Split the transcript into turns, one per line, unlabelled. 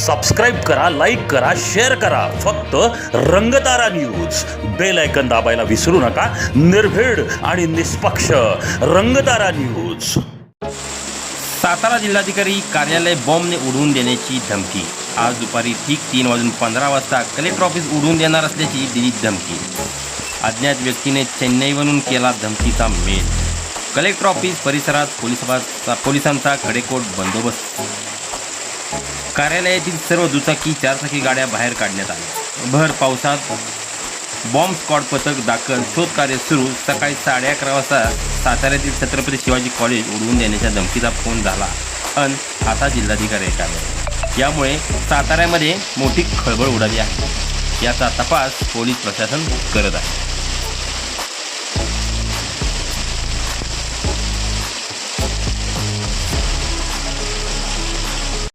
Subscribe करा like करा share करा. फक्त रंगतारा न्यूज बेल ऐकन दाबायला विसरू नका. निर्भीड आणि निष्पक्ष रंगतारा न्यूज
सातारा जिल्हाधिकारी कार्यालय बॉम्बने उडवून देण्याची धमकी. आज दुपारी ठीक तीन वाजून पंधरा वाजता कलेक्टर ऑफिस उडवून देणार असल्याची दिली धमकी. अज्ञात व्यक्तीने चेन्नईवरून केला धमकीचा मेल. कलेक्टर ऑफिस परिसरात पोलिसाचा पोलिसांचा कडेकोट बंदोबस्त. कार्यालयातील सर्व दुचाकी चारचाकी गाड्या बाहेर काढण्यात आल्या. भर पावसात बॉम्ब स्क्वॉड पथक दाखल. शोधकार्य सुरू. सकाळी साडे अकरा वाजता साताऱ्यातील छत्रपती शिवाजी कॉलेज उडवून देण्याच्या धमकीचा फोन झाला. अन आता जिल्हाधिकारी कार्यालय. यामुळे साताऱ्यामध्ये मोठी खळबळ उडाली आहे. याचा तपास पोलीस प्रशासन करत आहे.